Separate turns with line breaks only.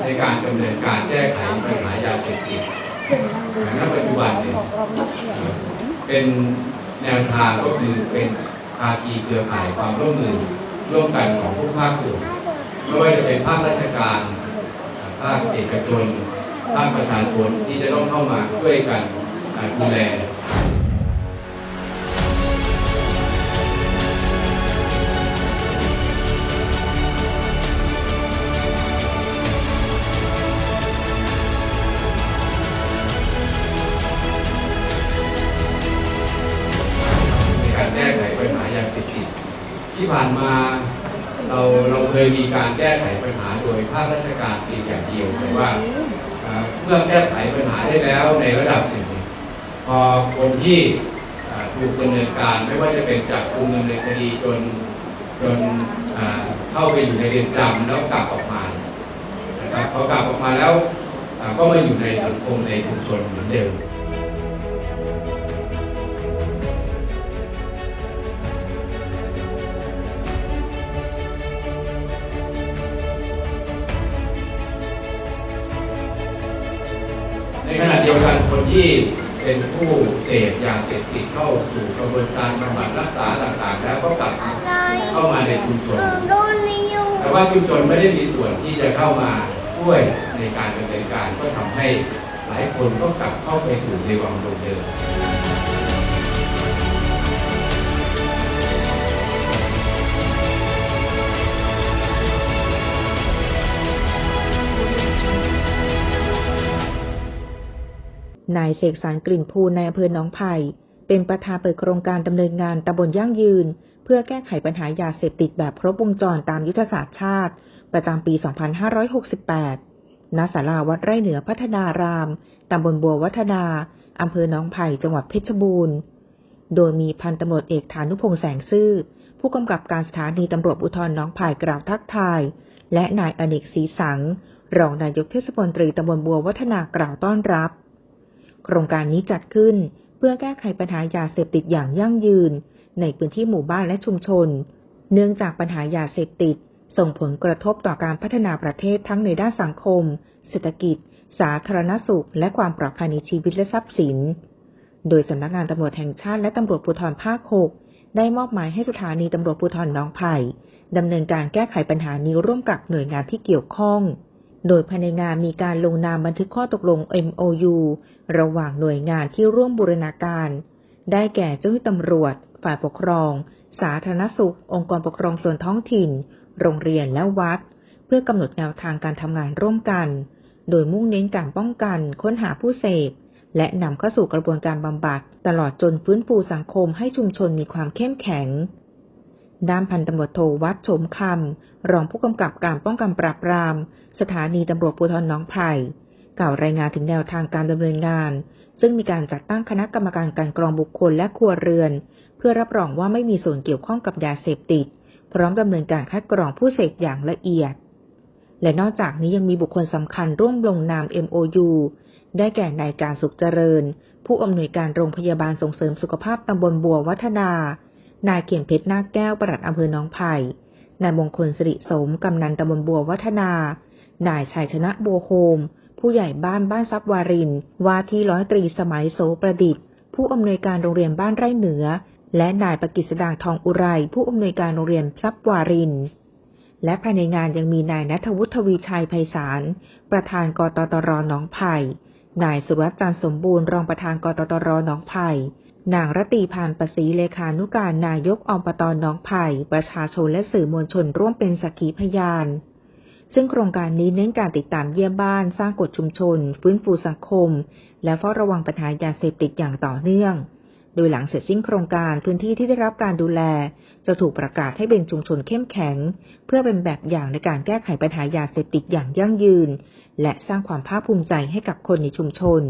ในการดำเนินการแก้ไขปัญหายาเสพติดณปัจจุบันเนี่ยเป็นแนวทางก็คือเป็นภาคีเครือข่ายความร่วมมือร่วมกันของทุกภาคส่วนไม่ว่าจะเป็นภาคราชการ ภาคเอกชน ภาคประชาชนที่จะต้องเข้ามาช่วยกันดูแล ที่ผ่านมาเราเราเคยมีการแก้ไขปัญหาโดยภาคราชการเพียงอย่างเดียวแต่ว่าเมื่อแก้ไขปัญหาได้แล้วในระดับหนึ่งพอคนที่ถูกดำเนินการไม่ว่าจะเป็นจับกลุ่มดำเนินคดีจนจนเข้าไปอยู่ในเรือนจำแล้วกลับออกมานะครับพอกลับออกมาแล้วก็มาอยู่ในสังคมในชุมชนเหมือนเดิม ที่เป็นผู้เสพยาเสพติดเข้าสู่กระบวนการบำบัดรักษาต่างๆ แล้วก็กลับเข้ามาในชุมชน แต่ว่าชุมชนไม่ได้มีส่วนที่จะเข้ามาช่วยในการดำเนินการก็ทำให้หลายคนก็กลับเข้าไปสู่ในวังวนเดิม
นายเสกสรรกลิ่นภูลในอำเภอหนองไผ่เป็นประธานเปิดโครงการดำเนินงานตำบลยั่งยืน เพื่อแก้ไขปัญหายาเสพติดแบบครบวงจรตามยุทธศาสตร์ชาติ ประจำปี 2568 ณ ศาลาวัดไร่เหนือพัฒนาราม ตำบลบัววัฒนาอำเภอหนองไผ่ จังหวัดเพชรบูรณ์ โดยมีพันตำรวจเอกฐานุพงษ์แสงซื่อ ผู้กำกับการสถานีตำรวจภูธรหนองไผ่กล่าวทักทาย และนายอเนกศรีสัง รองนายกเทศมนตรีตำบลบัววัฒนากล่าวต้อนรับ โครงการนี้จัดขึ้นเพื่อแก้ไขปัญหายาเสพติดอย่างยั่งยืน ในพื้นที่หมู่บ้านและชุมชน เนื่องจากปัญหายาเสพติด ส่งผลกระทบต่อการพัฒนาประเทศทั้งในด้านสังคม เศรษฐกิจ สาธารณสุข และความปลอดภัยในชีวิตและทรัพย์สิน โดยสำนักงานตำรวจแห่งชาติและตำรวจภูธรภาค 6 ได้มอบหมายให้สถานีตำรวจภูธรหนองไผ่ดำเนินการแก้ไขปัญหานี้ร่วมกับหน่วยงานที่เกี่ยวข้อง โดยภายในงานมีการลงนามบันทึกข้อตกลง MOU ระหว่างหน่วยงานที่ร่วมบูรณาการ ได้แก่เจ้าหน้าที่ตำรวจ ฝ่ายปกครอง สาธารณสุข องค์กรปกครองส่วนท้องถิ่น โรงเรียนและวัด เพื่อกำหนดแนวทางการทำงานร่วมกัน โดยมุ่งเน้นการป้องกัน ค้นหาผู้เสพ และนำเข้าสู่กระบวนการบำบัด ตลอดจนฟื้นฟูสังคมให้ชุมชนมีความเข้มแข็ง ด้านพันตำรวจโทวัดโฉมคำ รองผู้กำกับการป้องกันปราบปราม สถานีตำรวจภูธรน้องไผ่ กล่าวรายงานถึงแนวทางการดำเนินงาน ซึ่งมีการจัดตั้งคณะกรรมการการกรองบุคคลและครัวเรือน เพื่อรับรองว่าไม่มีส่วนเกี่ยวข้องกับยาเสพติด พร้อมดำเนินการคัดกรองผู้เสพอย่างละเอียด และนอกจากนี้ยังมีบุคคลสำคัญร่วมลงนาม MOU ได้แก่นายการสุขเจริญ ผู้อำนวยการโรงพยาบาลส่งเสริมสุขภาพตำบลบัววัฒนา นายเขียนเพชรนาคแก้วปลัดอำเภอหนองไผ่ นายมงคลสิริสมกำนันตำบลบัววัฒนา นายชัยชนะบัวโฮม ผู้ใหญ่บ้านบ้านซับวาริน ว่าที่ร้อยตรีสมัยโสประดิษฐ์ ผู้อำนวยการโรงเรียนบ้านไร่เหนือ และนายประกิษดางทองอุไร ผู้อำนวยการโรงเรียนซับวาริน และภายในงานยังมีนายนัทวุฒิทวีชัยไพศาล ประธานกตตรหนองไผ่ นายสุรัตน์จันทร์สมบูรณ์รองประธานกตตรหนองไผ่ นางรตีพานประสีเลขานุการนายกอปตน้องไผ่ประชาชนและสื่อมวลชนร่วมเป็นสักขีพยาน ซึ่งโครงการนี้เน้นการติดตามเยี่ยมบ้าน สร้างกฎชุมชน ฟื้นฟูสังคม และเฝ้าระวังปัญหายาเสพติดอย่างต่อเนื่อง โดยหลังเสร็จสิ้นโครงการพื้นที่ที่ได้รับการดูแล จะถูกประกาศให้เป็นชุมชนเข้มแข็ง เพื่อเป็นแบบอย่างในการแก้ไขปัญหายาเสพติดอย่างยั่งยืน และสร้างความภาคภูมิใจให้กับคนในชุมชน